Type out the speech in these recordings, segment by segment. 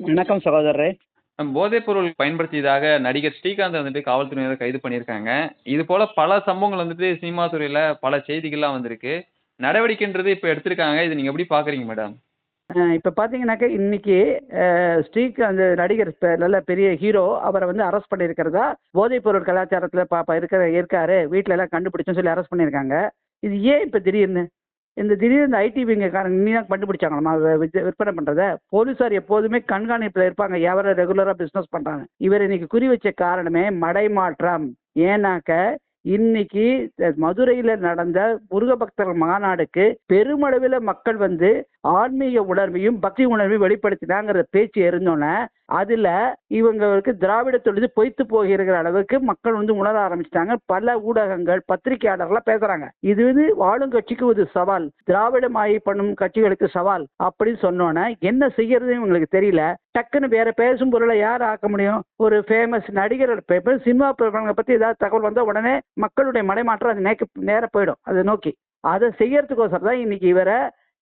வணக்கம் சகோதரரே. போதைப் பொருள் பயன்படுத்தியதாக நடிகர் ஸ்ரீகாந்த் வந்துட்டு காவல்துறையினர் கைது பண்ணியிருக்காங்க. இது போல பல சம்பவங்கள் வந்துட்டு சினிமா துறையில பல செய்திகள்லாம் வந்திருக்கு. நடவடிக்கைன்றது இப்போ எடுத்திருக்காங்க. இது நீங்க எப்படி பாக்குறீங்க மேடம்? இப்போ பார்த்தீங்கன்னாக்கா இன்னைக்கு ஸ்ரீகாந்த் நடிகர் நல்ல பெரிய ஹீரோ அவரை வந்து அரெஸ்ட் பண்ணியிருக்கிறதா போதைப் பொருள் கலாச்சாரத்தில் பாப்பா இருக்கிற இருக்காரு வீட்டில எல்லாம் கண்டுபிடிச்சோன்னு சொல்லி அரெஸ்ட் பண்ணியிருக்காங்க. இது ஏன் இப்போ திடீர்னு? இந்த திடீர்னு இந்த ஐடி விங்கக்காரங்க நீ தான் கண்டுபிடிச்சாங்களாமா விற்பனை பண்ணுறத போலீஸார் எப்போதுமே கண்காணிப்பில் இருப்பாங்க. எவரை ரெகுலராக பிஸ்னஸ் பண்ணுறாங்க இவர் இன்னைக்கு குறி வச்ச காரணமே மடைமாற்றம். ஏன்னாக்க இன்னைக்கு மதுரையில் நடந்த முருக பக்தர்கள் மாநாடுக்கு பெருமளவில் மக்கள் வந்து ஆன்மீக உணர்வையும் பக்தி உணர்வையும் வெளிப்படுத்தினாங்கிற பேச்சு இருந்தோன்னே அதில் இவங்களுக்கு திராவிட தொழில் பொய்த்து போகிற அளவுக்கு மக்கள் வந்து உணர ஆரம்பிச்சிட்டாங்க. பல ஊடகங்கள் பத்திரிகையாளர்கள்லாம் பேசுறாங்க. இது வந்து ஆளுங்கட்சிக்கு ஒரு சவால். திராவிடமாயி பண்ணும் கட்சிகளுக்கு சவால் அப்படின்னு சொன்னோன்னே என்ன செய்யறதுன்னு இவங்களுக்கு தெரியல. டக்குன்னு வேற பேசும் பொருளை யார் ஆக்க முடியும்? ஒரு ஃபேமஸ் நடிகர்கள் பேப்பர் சினிமா பிரபலங்களை பத்தி ஏதாவது தகவல் வந்தால் உடனே மக்களுடைய மடைமாற்றம் அது நேக்க நேர போயிடும். அதை நோக்கி. அதை செய்யறதுக்கோசரம் தான் இன்னைக்கு இவரை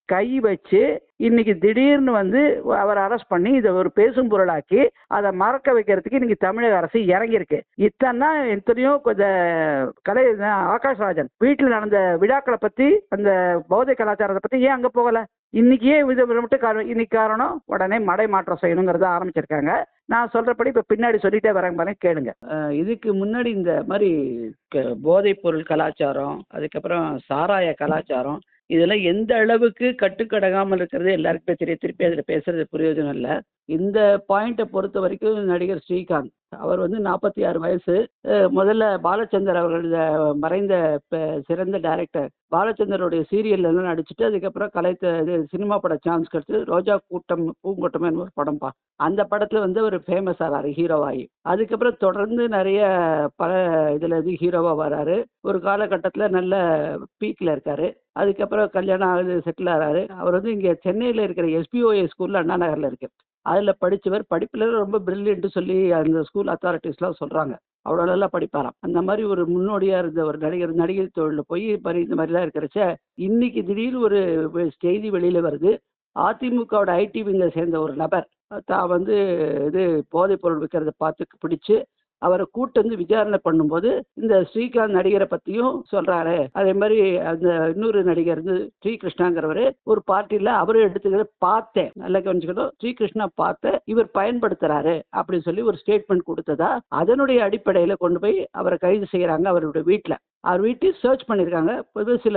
கை வச்சு இன்னைக்கு திடீர்னு வந்து அவரை அரெஸ்ட் பண்ணி இதை ஒரு பேசும் பொருளாக்கி அதை மறக்க வைக்கிறதுக்கு இன்னைக்கு தமிழக அரசு இறங்கியிருக்கு. இத்தனை எத்தனையோ கொஞ்சம் கலை ஆகாஷ்ராஜன் வீட்டில் நடந்த விழாக்களை பத்தி அந்த பௌத்த கலாச்சாரத்தை பத்தி ஏன் அங்க போகல? இன்னைக்கு ஏன் இது மட்டும் காரணம்? இன்னைக்கு காரணம் உடனே மடை மாற்றம் செய்யணுங்கிறத ஆரம்பிச்சிருக்காங்க. நான் சொல்றபடி இப்ப பின்னாடி சொல்லிட்டே வரேன் பாருங்க கேளுங்க. இதுக்கு முன்னாடி இந்த மாதிரி க- போதைப் பொருள் கலாச்சாரம் அதுக்கப்புறம் சாராய கலாச்சாரம் இதெல்லாம் எந்த அளவுக்கு கட்டுக்கடங்காமல் இருக்கிறது எல்லாருக்குமே தெரிய திருப்பி அதில் பேசுறது பிரயோஜனம் இல்லை. இந்த பாயிண்ட்டை பொறுத்த வரைக்கும் நடிகர் ஸ்ரீகாந்த் அவர் வந்து நாற்பத்தி ஆறு வயசு முதல்ல பாலச்சந்தர் அவர்கள் மறைந்த சிறந்த டைரக்டர் பாலச்சந்தருடைய சீரியல்ல எல்லாம் நடிச்சுட்டு அதுக்கப்புறம் கலைத்த இது சினிமா பட சான்ஸ் கிடைச்சு ரோஜா கூட்டம் பூங்கூட்டம்னு ஒரு படம் பா அந்த படத்துல வந்து அவர் ஃபேமஸ் ஆகிறார் ஹீரோவாகி அதுக்கப்புறம் தொடர்ந்து நிறைய பல இதுல இது ஹீரோவா வராரு. ஒரு காலகட்டத்தில் நல்ல பீக்ல இருக்காரு. அதுக்கப்புறம் கல்யாணம் ஆகுது செட்டில் ஆகிறாரு அவர் வந்து இங்கே சென்னையில் இருக்கிற எஸ்பிஓஏ ஸ்கூலில் அண்ணா நகரில் இருக்கு. அதில் படித்தவர் படிப்பில் ரொம்ப பிரில்லியன்ட்டு சொல்லி அந்த ஸ்கூல் அத்தாரிட்டிஸ்லாம் சொல்கிறாங்க அவ்வளோ நல்லா படிப்பாராம். அந்த மாதிரி ஒரு முன்னோடியாக இருந்த ஒரு நடிகர் நடிகர் தொழிலில் போய் மாதிரி இந்த மாதிரிலாம் இருக்கிறச்ச இன்னைக்கு திடீர்னு ஒரு செய்தி வெளியில் வருது. அதிமுகவோட ஐடி விங்கை சேர்ந்த ஒரு நபர் தான் வந்து இது போதைப் பொருள் விற்கிறத பார்த்து பிடிச்சு அவரை கூட்டு வந்து விசாரணை பண்ணும்போது இந்த ஸ்ரீகாந்த் நடிகரை பற்றியும் சொல்றாரு. அதே மாதிரி அந்த இன்னொரு நடிகர் வந்து ஸ்ரீகிருஷ்ணாங்கிறவர் ஒரு பார்ட்டியில் அவரு எடுத்துக்கிறத பார்த்தேன். நல்லா கவனிச்சுக்கணும். ஸ்ரீகிருஷ்ணா பார்த்த இவர் பயன்படுத்துறாரு அப்படின்னு சொல்லி ஒரு ஸ்டேட்மெண்ட் கொடுத்ததா அதனுடைய அடிப்படையில் கொண்டு போய் அவரை கைது செய்கிறாங்க அவருடைய வீட்டில் அவர் வீட்டையும் சர்ச் பண்ணியிருக்காங்க பொது சில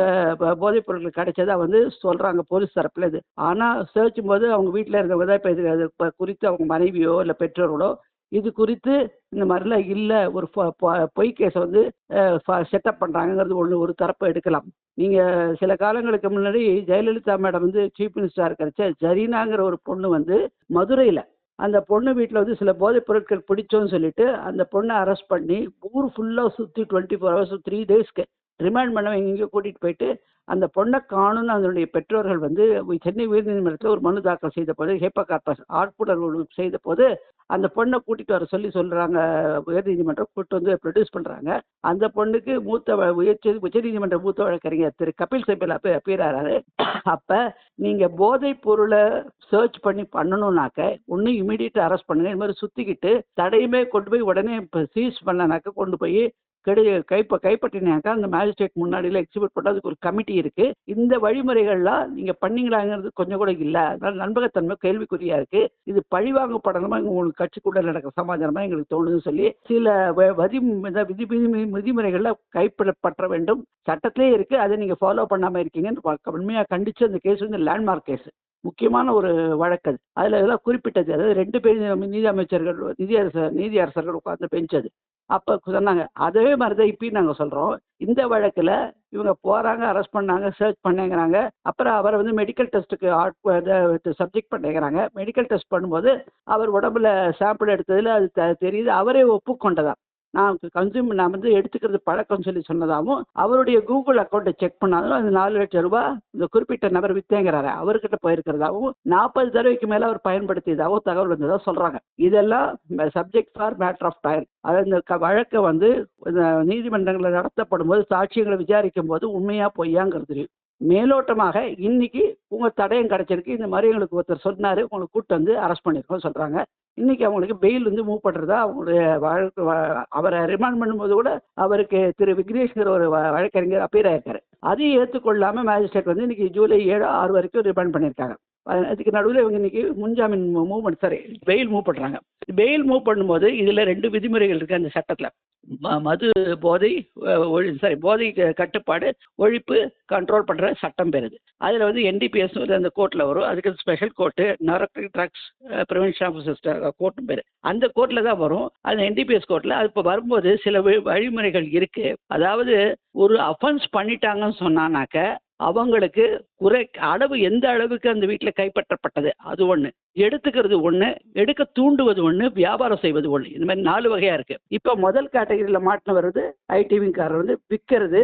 போதைப் பொருட்கள் கிடைச்சதா வந்து சொல்கிறாங்க போலீஸ் தரப்பில் இது. ஆனால் சர்ச்சும் போது அவங்க வீட்டில் இருக்கிறவங்க தான் இப்போ இது குறித்து அவங்க மனைவியோ இல்லை பெற்றோர்களோ இது குறித்து இந்த மாதிரிலாம் இல்லை. ஒரு பொய் கேஸை வந்து செட்டப் பண்ணுறாங்கிறது ஒன்று ஒரு தரப்பை எடுக்கலாம். நீங்கள் சில காலங்களுக்கு முன்னாடி ஜெயலலிதா மேடம் வந்து சீஃப் மினிஸ்டராக இருக்கிறச்ச ஜரீனாங்கிற ஒரு பொண்ணு வந்து மதுரையில் அந்த பொண்ணு வீட்டில் வந்து சில போதைப் பொருட்கள் பிடிச்சோன்னு சொல்லிட்டு அந்த பொண்ணை அரெஸ்ட் பண்ணி ஊர் ஃபுல்லாக சுற்றி டுவெண்ட்டி ஃபோர் ஹவர்ஸ் த்ரீ டேஸ்க்கு ரிமாண்ட் பண்ண எங்கேயோ கூட்டிகிட்டு போயிட்டு அந்த பொண்ணை காணும்னு அதனுடைய பெற்றோர்கள் வந்து சென்னை உயர்நீதிமன்றத்தில் ஒரு மனு தாக்கல் செய்த போது ஹேப்பா கார்பஸ் ஆட்புணர்வு செய்த போது அந்த பொண்ணை கூட்டிட்டு வர சொல்லி சொல்றாங்க. உயர்நீதிமன்றம் கூட்டு வந்து ப்ரொடியூஸ் பண்றாங்க. அந்த பொண்ணுக்கு மூத்த வ- உயர்ச்சி உச்சநீதிமன்ற மூத்த வழக்கறிஞர் திரு கபில் சிபல் அப்ப அப்பீராரு அப்ப நீங்க போதைப் பொருளை சர்ச் பண்ணி பண்ணணும்னாக்க ஒன்று இமீடியட் அரெஸ்ட் பண்ணுங்க. இது மாதிரி சுத்திக்கிட்டு தடையுமே கொண்டு போய் உடனே சீஸ் பண்ணனாக்க கொண்டு போய் கெடு கைப்ப கைப்பற்றினாக்கா அந்த மேஜிஸ்ட்ரேட் முன்னாடியில் எக்ஸிபிட் பண்ண அதுக்கு ஒரு கமிட்டி இருக்குது இந்த வழிமுறைகள்லாம் நீங்கள் பண்ணீங்களாங்கிறது கொஞ்சம் கூட இல்லை. அதனால் நண்பகத்தன்மை கேள்விக்குறியாக இருக்குது இது பழிவாங்கப்படணுமா? உங்களுக்கு கட்சிக்குள்ளே நடக்கிற சமாதானமாக எங்களுக்கு தோணுதுன்னு சொல்லி சில வ- விதி விதி- விதிமுறைகள்ல கைப்பற்ற வேண்டும். சட்டத்திலே இருக்குது அதை நீங்கள் ஃபாலோ பண்ணாமல் இருக்கீங்கன்னு உண்மையாக கண்டித்து அந்த கேஸ் வந்து லேண்ட்மார்க் கேஸு முக்கியமான ஒரு வழக்கு அது. அதில் இதெல்லாம் குறிப்பிட்டது. அதாவது ரெண்டு பேர் நீதி அமைச்சர்கள் நிதி அரசர் நீதி அரசர்கள் உட்கார்ந்து பெஞ்ச் அது அப்போ சொன்னாங்க. அதே மாதிரி தான் இப்பயும் நாங்கள் சொல்கிறோம் இந்த வழக்கில் இவங்க போகிறாங்க அரெஸ்ட் பண்ணாங்க சர்ச் பண்ணேங்கிறாங்க. அப்புறம் அவரை வந்து மெடிக்கல் டெஸ்ட்டுக்கு சப்ஜெக்ட் பண்ணேங்கிறாங்க. மெடிக்கல் டெஸ்ட் பண்ணும்போது அவர் உடம்புல சாம்பிள் எடுத்ததில் அது த- தெரியுது. அவரே ஒப்புக்கொண்டதா? நான் கன்சியூம் நான் வந்து எடுத்துக்கிறது பழக்கம்னு சொல்லி சொன்னதாகவும் அவருடைய கூகுள் அக்கௌண்ட்டை செக் பண்ணாலும் அது நாலு லட்சம் ரூபாய் இந்த குறிப்பிட்ட நபர் வித்தேங்கிறாரு அவர்கிட்ட போயிருக்கிறதாகவும் நாற்பது தடவைக்கு மேலே அவர் பயன்படுத்தியதாகவும் தகவல் வந்ததாக சொல்கிறாங்க இதெல்லாம் subject for matter of time அதாவது இந்த க- வழக்கை வந்து இந்த நீதிமன்றங்களில் நடத்தப்படும் போது சாட்சியங்களை விசாரிக்கும் போது உண்மையாக பொய்யாங்கிறது தெரியும். மேலோட்டமாக இன்னைக்கு உங்க தடயம் கிடைச்சிருக்கு. இந்த மாதிரி எங்களுக்கு ஒருத்தர் சொன்னாரு. உங்களுக்கு கூட்டு வந்து அரெஸ்ட் பண்ணிருக்கோம் சொல்றாங்க. இன்னைக்கு அவங்களுக்கு பெயில் வந்து மூவ் பண்றதா அவங்களுடைய வழக்கு அவரை ரிமாண்ட் பண்ணும்போது கூட அவருக்கு திரு விக்னேஷ்ங்கிற ஒரு வழக்கறிஞர் அப்பீர் ஆயிருக்காரு. அதையும் ஏற்றுக்கொள்ளாம மேஜிஸ்ட்ரேட் வந்து இன்னைக்கு ஜூலை ஏழு ஆறு வரைக்கும் ரிமாண்ட் பண்ணியிருக்காங்க அதுக்கு நடுவில் இவங்க இன்னைக்கு முன்ஜாமீன் மூவ் பண்ணி சாரி பெயில் மூவ் பண்ணுறாங்க பெயில் மூவ் பண்ணும்போது இதில் ரெண்டு விதிமுறைகள் இருக்கு அந்த சட்டத்தில். ம- மது போதை ஒழி சாரி போதை க- கட்டுப்பாடு ஒழிப்பு கண்ட்ரோல் பண்ணுற சட்டம் பெறுது அதில் வந்து என்டிபிஎஸ் அந்த கோர்ட்டில் வரும். அதுக்கு special court narcotic drugs prevention of sister கோர்ட்டும் பேர். அந்த கோர்ட்டில் தான் வரும். அந்த என்டிபிஎஸ் கோர்ட்டில் அது இப்போ வரும்போது சில வழிமுறைகள் இருக்குது அதாவது ஒரு அஃபென்ஸ் பண்ணிட்டாங்கன்னு சொன்னானாக்க அவங்களுக்கு குறை அளவு எந்த அளவுக்கு அந்த வீட்டில் கைப்பற்றப்பட்டது அது ஒன்று எடுத்துக்கிறது ஒன்று எடுக்க தூண்டுவது ஒன்று வியாபாரம் செய்வது ஒன்று இந்த மாதிரி நாலு வகையாக இருக்கு. இப்போ முதல் கேட்டகரியில் மாட்டின வருது ஐடிவிங்காரர் வந்து விற்கிறது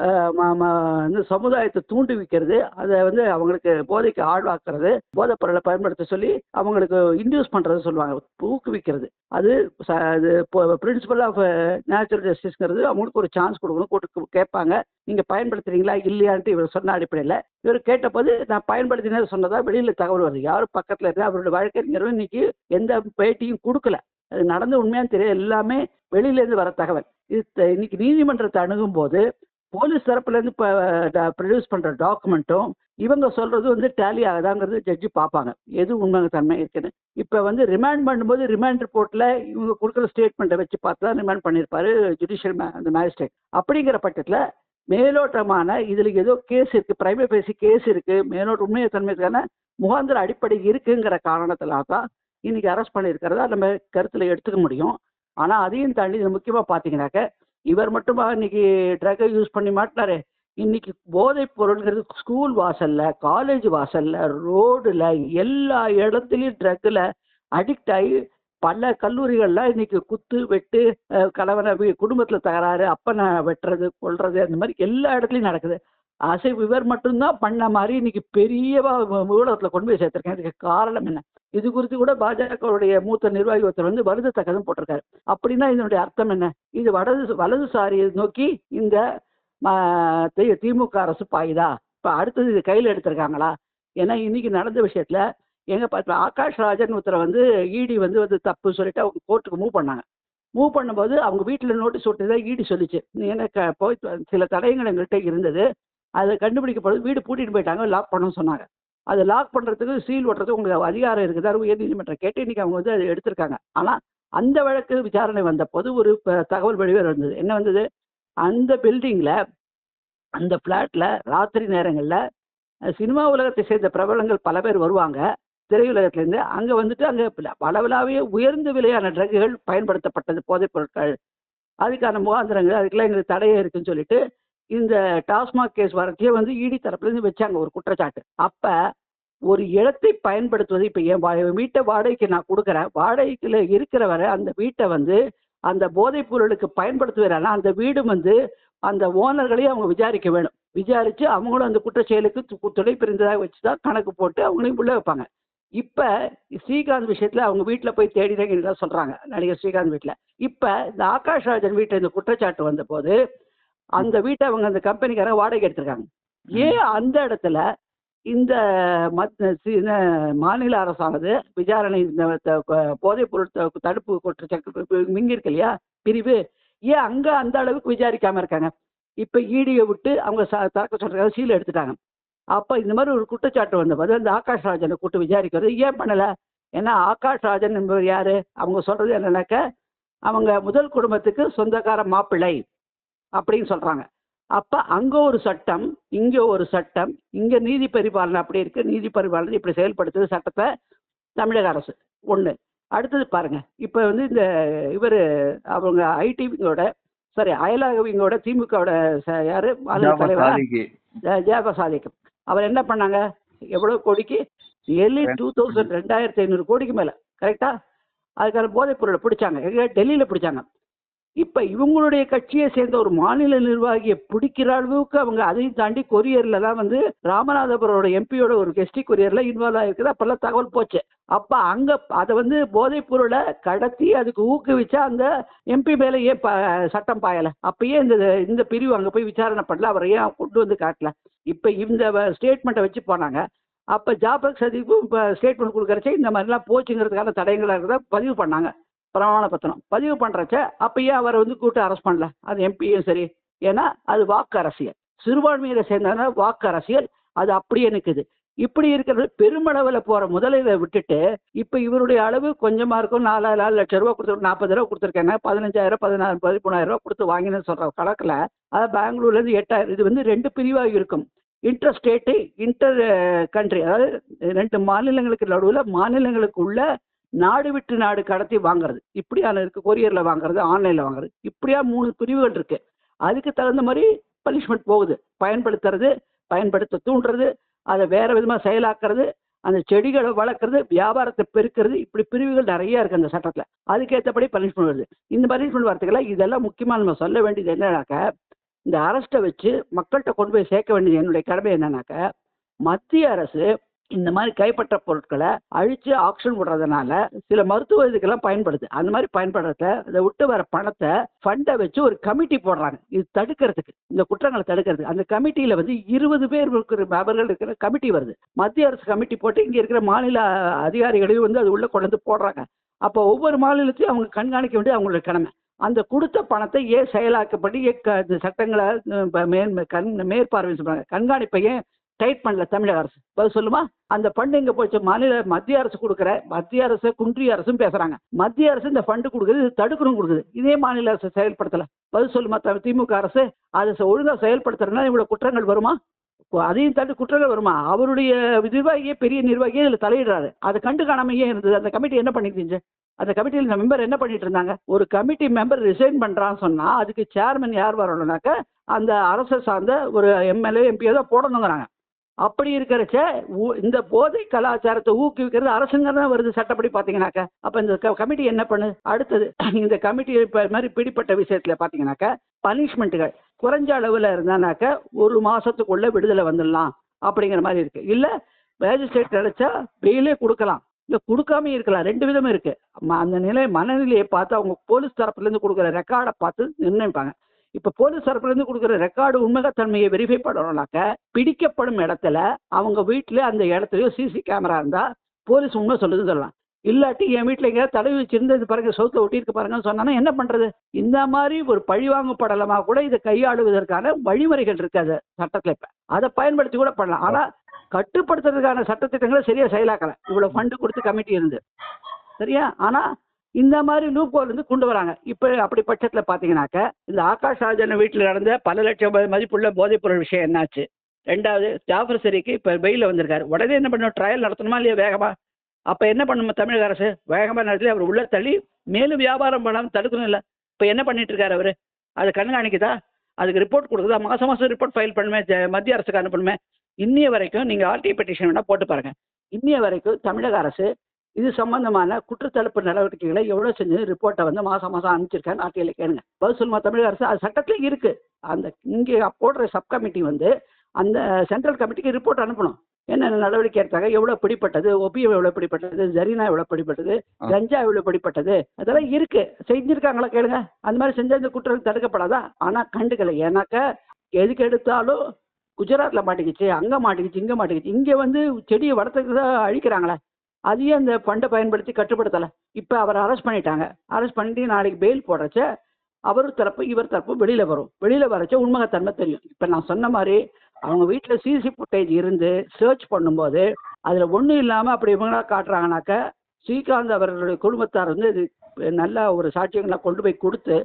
இந்த சமுதாயத்தை தூண்டி வைக்கிறது அதை வந்து அவங்களுக்கு போதைக்கு ஆழ்வாக்குறது போதைப் பொருளை பயன்படுத்த சொல்லி அவங்களுக்கு இன்டியூஸ் பண்றது சொல்லுவாங்க ஊக்குவிக்கிறது. அது ச- அது பிரின்சிபல் ஆஃப் நேச்சுரல் ஜஸ்டிஸ்ங்கிறது அவங்களுக்கு ஒரு சான்ஸ் கொடுக்கணும். கூட்டு கேட்பாங்க நீங்க பயன்படுத்துறீங்களா இல்லையான்ட்டு இவர் சொன்ன அடிப்படையில். இவர் கேட்டபோது நான் பயன்படுத்தினது சொன்னதா வெளியில தகவல் வருது. யாரும் பக்கத்துல இருக்கு அவரோட வழக்கறிஞரும் இன்னைக்கு எந்த பேட்டியும் கொடுக்கல. அது நடந்த உண்மையான்னு தெரியல. எல்லாமே வெளியிலேருந்து வர தகவல். இது இன்னைக்கு நீதிமன்றத்தை அணுகும் போது போலீஸ் தரப்புலேருந்து இப்போ ப்ரொடியூஸ் பண்ணுற டாக்குமெண்ட்டும் இவங்க சொல்கிறது வந்து டேலி ஆகுதாங்கிறது ஜட்ஜி பார்ப்பாங்க எது உண்மை தன்மை இருக்குன்னு. இப்போ வந்து ரிமாண்ட் பண்ணும்போது ரிமாண்ட் ரிப்போர்ட்டில் இவங்க கொடுக்குற ஸ்டேட்மெண்ட்டை வச்சு பார்த்து தான் ரிமாண்ட் பண்ணியிருப்பாரு ஜுடிஷியல் அந்த மேஜிஸ்ட்ரேட் அப்படிங்கிற பட்சத்தில் மேலோட்டமான இதில் ஏதோ கேஸ் இருக்குது பிரைவேட் பேசி கேஸ் இருக்குது மேலோட்ட உண்மையை தன்மைக்கான முகாந்திர அடிப்படை இருக்குங்கிற காரணத்தினால தான் இன்னைக்கு அரெஸ்ட் பண்ணியிருக்கிறதா நம்ம கருத்தில் எடுத்துக்க முடியும். ஆனால் அதையும் தாண்டி முக்கியமாக பார்த்தீங்கன்னாக்க இவர் மட்டுமா இன்னைக்கு ட்ரக்கை யூஸ் பண்ணி மாட்டினாரு. இன்னைக்கு போதைப் பொருள்ங்கிறது ஸ்கூல் வாசல்ல காலேஜ் வாசல்ல ரோடுல எல்லா இடத்துலயும் ட்ரக்ல அடிக்ட் ஆகி பல கல்லூரிகள்லாம் இன்னைக்கு குத்து வெட்டு கலவனை கணவனை வீ- தகராறு அப்பனை வெட்டுறது கொள்றது அந்த மாதிரி எல்லா இடத்துலையும் நடக்குது. அசை இவர் மட்டும்தான் பண்ண மாதிரி இன்னைக்கு பெரிய ஊடகத்தில் கொண்டு போய் சேர்த்துருக்கேன். இதுக்கு காரணம் என்ன? இது குறித்து கூட பாஜகவுடைய மூத்த நிர்வாகி ஒருத்தர் வந்து வருந்தத்தக்கதும் போட்டிருக்காரு. அப்படின்னா இதனுடைய அர்த்தம் என்ன? இது வலது வலதுசாரியை நோக்கி இந்த திமுக அரசு பாயுதா? இப்போ அடுத்தது இது கையில் எடுத்திருக்காங்களா? ஏன்னா இன்னைக்கு நடந்த விஷயத்துல எங்க பார்த்து ஆகாஷ் ராஜன் ஒருத்தரை வந்து இடி வந்து வந்து தப்பு சொல்லிட்டு அவங்க கோர்ட்டுக்கு மூவ் பண்ணாங்க. மூவ் பண்ணும்போது அவங்க வீட்டில் நோட்டீஸ் விட்டதா ஈடி சொல்லிச்சு. நீ எனக்கு போய் சில தடயங்கள் எங்கள்கிட்ட இருந்தது. அதை கண்டுபிடிக்கப்படுது. வீடு பூட்டிட்டு போயிட்டாங்க லாக் பண்ணணும்னு சொன்னாங்க. அதை லாக் பண்ணுறதுக்கு சீல் ஓட்டுறதுக்கு உங்களுக்கு அதிகாரம் இருக்குது. அது உயர்நீதிமன்றம் கேட்டு இன்னைக்கு அவங்க வந்து அதை எடுத்திருக்காங்க. ஆனால் அந்த வழக்கு விசாரணை வந்தபோது ஒரு தகவல் வெளியே வந்தது. என்ன வந்தது? அந்த பில்டிங்கில் அந்த ஃப்ளாட்டில் ராத்திரி நேரங்களில் சினிமா உலகத்தை சேர்ந்த பிரபலங்கள் பல பேர் வருவாங்க. திரையுலகத்துலேருந்து அங்கே வந்துட்டு அங்கே அளவிலாவே உயர்ந்த விலையான ட்ரக்குகள் பயன்படுத்தப்பட்டது போதைப் பொருட்கள். அதுக்கான முகாந்திரங்கள் அதுக்கெல்லாம் எங்களுக்கு தடையே இருக்குன்னு சொல்லிட்டு இந்த டாஸ்மாக் கேஸ் வரத்தையே வந்து இடி தரப்புலேருந்து வச்சாங்க ஒரு குற்றச்சாட்டு. அப்போ ஒரு இடத்தை பயன்படுத்துவது இப்போ என் என் வீட்டை வாடகைக்கு நான் கொடுக்குறேன். வாடகைக்குள்ள இருக்கிற வரை அந்த வீட்டை வந்து அந்த போதைப் பொருளுக்கு பயன்படுத்துகிறாங்கன்னா அந்த வீடு வந்து அந்த ஓனர்களையும் அவங்க விசாரிக்க வேணும். விசாரித்து அவங்களும் அந்த குற்றச்செயலுக்கு து- துணை பிரிந்ததாக வச்சு தான் கணக்கு போட்டு அவங்களையும் உள்ளே வைப்பாங்க. இப்போ ஸ்ரீகாந்த் விஷயத்தில் அவங்க வீட்டில் போய் தேடிதான் சொல்கிறாங்க நடிகர் ஸ்ரீகாந்த் வீட்டில் இப்போ இந்த ஆகாஷ் ராஜன் வீட்டில் இந்த குற்றச்சாட்டு வந்தபோது அந்த வீட்டை அவங்க அந்த கம்பெனிக்காரங்க வாடகை எடுத்திருக்காங்க. ஏன் அந்த இடத்துல இந்த மத் இந்த மாநில அரசானது விசாரணை இந்த போதைப் பொருள் தடுப்பு தடுப்பு குற்றச்சாட்டு மிங்கி இருக்கு இல்லையா? பிரிவு. ஏன் அங்க அந்த அளவுக்கு விசாரிக்காம இருக்காங்க? இப்ப ஈடியை விட்டு அவங்க ச- திறக்க சொல்றாங்க சீல் எடுத்துட்டாங்க. அப்ப இந்த மாதிரி ஒரு குற்றச்சாட்டு வந்தபோது அந்த ஆகாஷ் ராஜனை கூட்டு விசாரிக்கிறது ஏன் பண்ணல? ஏன்னா ஆகாஷ் ராஜன் என்பவர் யாரு? அவங்க சொல்றது என்னன்னாக்க அவங்க முதல் குடும்பத்துக்கு சொந்தக்கார மாப்பிள்ளை. அப்படின்னு சொல்றாங்க. அப்ப அங்க ஒரு சட்டம் இங்க ஒரு சட்டம் இங்க நீதி பரிபாலனை அப்படி இருக்கு நீதி பரிபாலனை இப்படி செயல்படுத்துது சட்டத்தை தமிழக அரசு. ஒண்ணு. அடுத்தது பாருங்க. இப்ப வந்து இந்த இவர் அவங்க ஐடிவிங்கோட சாரி அயலாகவிங்கோட திமுகவோட யாரு? தலைவர்? சாதிக்கும் அவர் என்ன பண்ணாங்க? எவ்வளவு கோடிக்கு? நியர்லி டூ தௌசண்ட் ரெண்டாயிரத்தி ஐநூறு கோடிக்கு மேல. கரெக்டா அதுக்கான போதைப் பொருளை பிடிச்சாங்க. எங்க? டெல்லியில பிடிச்சாங்க. இப்ப இவங்களுடைய கட்சியை சேர்ந்த ஒரு மாநில நிர்வாகியை பிடிக்கிற அளவுக்கு அவங்க அதையும் தாண்டி கொரியர்ல தான் வந்து ராமநாதபுரோட எம்பியோட ஒரு கெஸ்டி கொரியர்ல இன்வால்வ் ஆயிருக்குது அப்பெல்லாம் தகவல் போச்சு. அப்ப அங்க அதை வந்து போதைப் பொருளை கடத்தி அதுக்கு ஊக்குவிச்சா அந்த எம்பி மேலேயே ஏன் ப- சட்டம் பாயல? அப்பயே இந்த இந்த பிரிவு அங்க போய் விசாரணை பண்ணல. அவரை ஏன் கொண்டு வந்து காட்டல? இப்போ இந்த ஸ்டேட்மெண்ட்டை வச்சு போனாங்க. அப்போ ஜாபர் சதிப்பும் இப்போ ஸ்டேட்மெண்ட் கொடுக்குறச்சே இந்த மாதிரிலாம் போச்சுங்கிறதுக்கான தடயங்களாக இருக்கிறத பதிவு பண்ணாங்க. பிரமாண பத்திரம் பதிவு பண்ணுறச்ச அப்பயே அவரை வந்து கூட்டு அரெஸ்ட் பண்ணல. அது எம்பியும் சரி. ஏன்னா அது வாக்கு அரசியல் சிறுபான்மையில சேர்ந்ததுனால வாக்கு அரசியல் அது அப்படியே நிற்குது இப்படி இருக்கிறது பெருமளவில் போகிற முதலீடை விட்டுட்டு இப்போ இவருடைய அளவு கொஞ்சமாக இருக்கும். நாலு நாலு லட்சம் ரூபா கொடுத்து நாற்பது ரூபா கொடுத்துருக்காங்க பதினஞ்சாயிரம் பதினாறு பதிமூணாயிரம் ரூபா கொடுத்து வாங்கினு சொல்கிற கணக்கில் அது பெங்களூர்லேருந்து எட்டாயிரம் இது வந்து ரெண்டு பிரிவாக இருக்கும். இன்டர் ஸ்டேட்டு இன்டர் கண்ட்ரி அதாவது ரெண்டு மாநிலங்களுக்கு நடுவில் மாநிலங்களுக்கு உள்ள நாடு விட்டு நாடு கடத்தி வாங்குறது. இப்படியான இருக்கு கொரியரில் வாங்குறது ஆன்லைனில் வாங்குறது. இப்படியா மூணு பிரிவுகள் இருக்கு. அதுக்கு தகுந்த மாதிரி பனிஷ்மெண்ட் போகுது. பயன்படுத்துறது பயன்படுத்த தூண்டுறது அதை வேற விதமாக செயலாக்குறது அந்த செடிகளை வளர்க்குறது வியாபாரத்தை பெருக்கிறது இப்படி பிரிவுகள் நிறைய இருக்கு அந்த சட்டத்தில். அதுக்கேற்றபடி பனிஷ்மெண்ட் வருது. இந்த பனிஷ்மெண்ட் வரத்துக்கெல்லாம் இதெல்லாம் முக்கியமாக நம்ம சொல்ல வேண்டியது என்னன்னாக்க இந்த அரஸ்ட்டை வச்சு மக்கள்கிட்ட கொண்டு போய் சேர்க்க வேண்டியது என்னுடைய கடமை என்னன்னாக்க மத்திய அரசு இந்த மாதிரி கைப்பற்ற பொருட்களை அழிச்சு ஆக்ஷன் விடுறதுனால சில மருத்துவ இதுக்கெல்லாம் பயன்படுது. அந்த மாதிரி பயன்படுறத அதை விட்டு வர பணத்தை ஃபண்டை வச்சு ஒரு கமிட்டி போடுறாங்க. இது தடுக்கிறதுக்கு. இந்த குற்றங்களை தடுக்கிறதுக்கு. அந்த கமிட்டியில வந்து இருபது பேர் இருக்கிற நபர்கள் இருக்கிற கமிட்டி வருது. மத்திய அரசு கமிட்டி போட்டு இங்கே இருக்கிற மாநில அதிகாரிகளையும் வந்து அது உள்ள கொண்டு வந்து போடுறாங்க. அப்போ ஒவ்வொரு மாநிலத்தையும் அவங்க கண்காணிக்க வேண்டியது அவங்களோட கடமை. அந்த கொடுத்த பணத்தை ஏன் செயலாக்கப்படி ஏ க- இந்த சட்டங்களை அஹ், மேன் கண் மேற்பார்வை சொல்கிறாங்க கண்காணிப்பை டைட் பண்ணல தமிழக அரசு. பதில் சொல்லுமா? அந்த ஃபண்ட் எங்க போச்சு? மாநில மத்திய அரசு கொடுக்குற மத்திய அரசு குன்றிய அரசும் பேசுறாங்க. மத்திய அரசு இந்த ஃபண்டு கொடுக்குது இது தடுக்கணும் கொடுக்குது. இதே மாநில அரசு செயல்படுத்தல. பதில் சொல்லுமா திமுக அரசு? அதை ஒழுங்கா செயல்படுத்துறதுனா இவ்வளவு குற்றங்கள் வருமா? அதையும் தாண்டி குற்றங்கள் வருமா? அவருடைய நிர்வாகியே பெரிய நிர்வாகியே இதுல தலையிடுறாரு. அதை கண்டு காணாமையே இருந்தது? அந்த கமிட்டி என்ன பண்ணிருந்துச்சு அந்த கமிட்டியில் இந்த மெம்பர் என்ன பண்ணிட்டு இருந்தாங்க? ஒரு கமிட்டி மெம்பர் ரிசைன் பண்றான்னு சொன்னா அதுக்கு சேர்மன் யார் வரணும்னாக்க அந்த அரசை சார்ந்த ஒரு எம்எல்ஏ எம்பியோ தான் போடணுங்கிறாங்க. அப்படி இருக்கிறச்ச ஊ- இந்த போதை கலாச்சாரத்தை ஊக்குவிக்கிறது அரசுங்க தான் வருது சட்டப்படி பார்த்தீங்கன்னாக்க. அப்போ இந்த கமிட்டி என்ன பண்ணுது அடுத்தது இந்த கமிட்டி இப்போ மாதிரி பிடிப்பட்ட விஷயத்தில் பார்த்தீங்கன்னாக்க பனிஷ்மெண்ட்டுகள். குறைஞ்ச அளவில் இருந்தானாக்க ஒரு மாதத்துக்குள்ளே விடுதலை வந்துடலாம் அப்படிங்கிற மாதிரி இருக்குது இல்லை மேஜிஸ்ட்ரேட் நினைச்சா வெயிலே கொடுக்கலாம். இல்லை கொடுக்காம இருக்கலாம். ரெண்டு விதமும் இருக்குது ம- அந்த நிலை மனநிலையை பார்த்து அவங்க போலீஸ் தரப்புலேருந்து கொடுக்குற ரெக்கார்டை பார்த்து நிர்ணயிப்பாங்க. இப்போ போலீஸ் தரப்புலேருந்து கொடுக்குற ரெக்கார்டு உண்மகத்தன்மையை வெரிஃபை பண்ணணும்னாக்க பிடிக்கப்படும் இடத்துல அவங்க வீட்டில் அந்த இடத்துலயோ சிசி கேமரா இருந்தால் போலீஸ் உண்மை சொல்லுதுன்னு சொல்லலாம். இல்லாட்டி என் வீட்டில் எங்கேயாவது தடவி வச்சிருந்து இது பாருங்க சவுத்தை ஒட்டியிருக்கு பாருங்கன்னு சொன்னாங்கன்னா என்ன பண்ணுறது இந்த மாதிரி ஒரு பழிவாங்கு படலமாக கூட இதை கையாளுவதற்கான வழிமுறைகள் இருக்காது சட்டத்தில் இப்போ. அதை பயன்படுத்தி கூட பண்ணலாம். ஆனால் கட்டுப்படுத்துறதுக்கான சட்டத்திட்டங்களை சரியா செயலாக்கல. இவ்வளவு ஃபண்டு கொடுத்து கமிட்டி இருந்து. சரியா? ஆனா இந்த மாதிரி லூப் வந்து கொண்டு வராங்க. இப்போ அப்படி பட்சத்தில் பார்த்தீங்கன்னாக்க இந்த ஆகாஷ் ராஜன் வீட்டில் நடந்த பல லட்சம் மதிப்புள்ள போதைப்பொருள் விஷயம் என்னாச்சு? ரெண்டாவது ஜாஃபர் சரிக்கு இப்போ பெயிலில் வந்திருக்காரு. உடனே என்ன பண்ணணும்? ட்ரையல் நடத்தணுமா இல்லையா வேகமாக அப்போ என்ன பண்ணணும் தமிழக அரசு? வேகமாக நடத்தி அவர் உள்ள தள்ளி மேலும் வியாபாரம் பண்ணாமல் தடுக்கணும் இல்லை. இப்போ என்ன பண்ணிட்டு இருக்காரு அவர்? அது கண்காணிக்குதா? அதுக்கு ரிப்போர்ட் கொடுக்குதா? மாதம் மாதம் ரிப்போர்ட் ஃபைல் பண்ணுமே மத்திய அரசுக்கு அனுப்பணுமே. இன்னிய வரைக்கும் நீங்கள் ஆர்டி பெட்டிஷன் வேணால் போட்டு பாருங்கள் இன்னிய வரைக்கும் தமிழக அரசு இது சம்பந்தமான குற்றத்தடுப்பு நடவடிக்கைகளை எவ்வளோ செஞ்சு ரிப்போர்ட்டை வந்து மாதம் மாதம் அனுப்பிச்சிருக்கான்னு ஆர்டிஐல கேளுங்க. பதில் சொல்லுமா தமிழக அரசு அது சட்டத்தில் இருக்கு. அந்த இங்கே போடுற சப் கமிட்டி வந்து அந்த சென்ட்ரல் கமிட்டிக்கு ரிப்போர்ட் அனுப்பணும். என்னென்ன நடவடிக்கை எடுத்தாங்க? எவ்வளோ பிடிப்பட்டது ஒபியம் எவ்வளோ பிடிப்பட்டது ஜரீனா எவ்வளோ பிடிப்பட்டது. கஞ்சா எவ்வளோ பிடிப்பட்டது அதெல்லாம் இருக்கு. செஞ்சிருக்காங்களா கேளுங்க. அந்த மாதிரி செஞ்சா இந்த குற்றம் தடுக்கப்படாதா? ஆனால் கண்டுக்கல. ஏன்னாக்க எதுக்கு எடுத்தாலும் குஜராத்தில் மாட்டிக்கிச்சு அங்கே மாட்டிக்கிச்சு இங்கே மாட்டிக்கிச்சு. இங்கே வந்து செடியை வளர்த்துக்கு தான் அழிக்கிறாங்களே. அதையும் அந்த ஃபண்டை பயன்படுத்தி கட்டுப்படுத்தலை. இப்போ அவரை அரெஸ்ட் பண்ணிட்டாங்க. அரெஸ்ட் பண்ணிட்டு நாளைக்கு பெயில் போடுறச்ச அவர் தரப்பு இவர் தரப்பு வெளியில் வரும். வெளியில் வரச்ச உண்மகத்தன்மை தெரியும். இப்போ நான் சொன்ன மாதிரி அவங்க வீட்டில் சிசி ஃபுட்டேஜ் இருந்து சர்ச் பண்ணும்போது அதில் ஒன்றும் இல்லாமல் அப்படி இவங்களா காட்டுறாங்கனாக்க ஸ்ரீகாந்த் அவர்களுடைய குடும்பத்தார் வந்து இது நல்லா ஒரு சாட்சியங்களை கொண்டு போய் கொடுத்து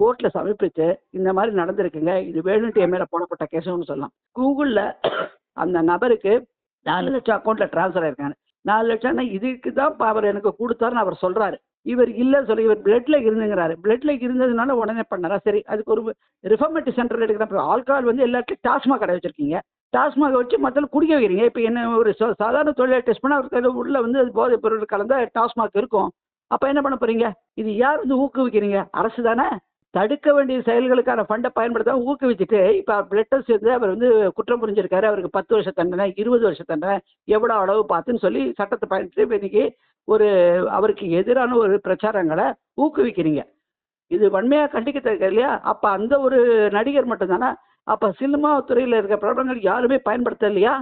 கோர்ட்டில் சமர்ப்பித்து இந்த மாதிரி நடந்திருக்குங்க. இது வேணுன்ட்டு என் மேலே போடப்பட்ட கேஸுன்னு சொல்லலாம். கூகுளில் அந்த நபருக்கு நாலு லட்சம் அக்கௌண்ட்டில் ட்ரான்ஸ்ஃபர் ஆயிருக்காங்க. நாலு லட்சம்னா இதுக்கு தான் அவர் எனக்கு கொடுத்தாருன்னு அவர் சொல்கிறாரு இவர் இல்லை சொல்லி இவர் பிளட்ல இருந்துங்கிறாரு. பிளட்ல இருந்ததுனால உடனே பண்ணாரா? சரி அதுக்கு ஒரு ரிஃபர்மேட்டிவ் சென்டர் எடுக்கிற ஆல்கஹால் வந்து எல்லா இடத்துலையும் டாஸ்மாக் கடை வச்சிருக்கீங்க. டாஸ்மாக வச்சு மற்ற குடிக்க வைக்கிறீங்க. இப்போ என்ன ஒரு சாதாரண தொழிலை டெஸ்ட் பண்ணால் அவருக்கு அது உள்ள வந்து அது போதை பொருள் கலந்தால் டாஸ்மாக் இருக்கும். அப்போ என்ன பண்ண போறீங்க? இது யார் வந்து ஊக்குவிக்கிறீங்க? அரசு தானே? தடுக்க வேண்டிய செயல்களுக்கான ஃபண்டை பயன்படுத்த ஊக்குவிச்சுட்டு இப்போ பிளட் டெஸ்ட் அவர் வந்து குற்றம் புரிஞ்சிருக்காரு. அவருக்கு பத்து வருஷ தண்டனை இருபது வருஷ தண்டனை எவ்வளோ அளவு பார்த்துன்னு சொல்லி சட்டத்தை பயன்படுத்தி இன்னைக்கு ஒரு அவருக்கு எதிரான ஒரு பிரச்சாரங்களை ஊக்குவிக்கிறீங்க. இது வன்மையாக கண்டிக்கத்தக்க இல்லையா? அப்போ அந்த ஒரு நடிகர் மட்டும்தானே? அப்போ சினிமா துறையில் இருக்க பிரபலங்கள் யாருமே பயன்படுத்தலையா?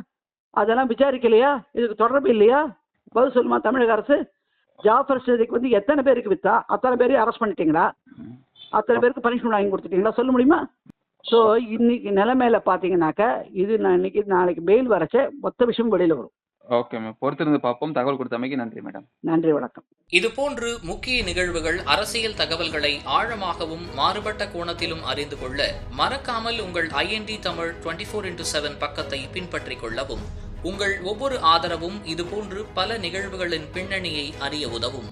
அதெல்லாம் விசாரிக்கலையா? இதுக்கு தொடர்பு இல்லையா? பதில் சொல்லுமா தமிழக அரசு? ஜாஃபர் சேதிக்கு வந்து எத்தனை பேருக்கு வித்தா? அத்தனை பேரையும் அரெஸ்ட் பண்ணிட்டீங்களா? அத்தனை பேருக்கு பனிஷ்மெண்ட் வாங்கி கொடுத்துட்டீங்களா சொல்ல முடியுமா? ஸோ இன்னைக்கு நிலைமையில பார்த்தீங்கன்னாக்கா இது நான் இன்னைக்கு நாளைக்கு பெயில் வரச்ச மொத்த விஷயம் வெளியில் வரும். ஓகே மேம் பொறுத்திருந்து பார்ப்போம். தகவல் கொடுத்தமைக்கு நன்றி மேடம் நன்றி வணக்கம். இதுபோன்று முக்கிய நிகழ்வுகள் அரசியல் தகவல்களை ஆழமாகவும் மாறுபட்ட கோணத்திலும் அறிந்து கொள்ள மறக்காமல் உங்கள் INT Tamil twenty four into seven பக்கத்தை பின்பற்றிக் கொள்ளவும் உங்கள் ஒவ்வொரு ஆதரவும் இதுபோன்று பல நிகழ்வுகளின் பின்னணியை அறிய உதவும்.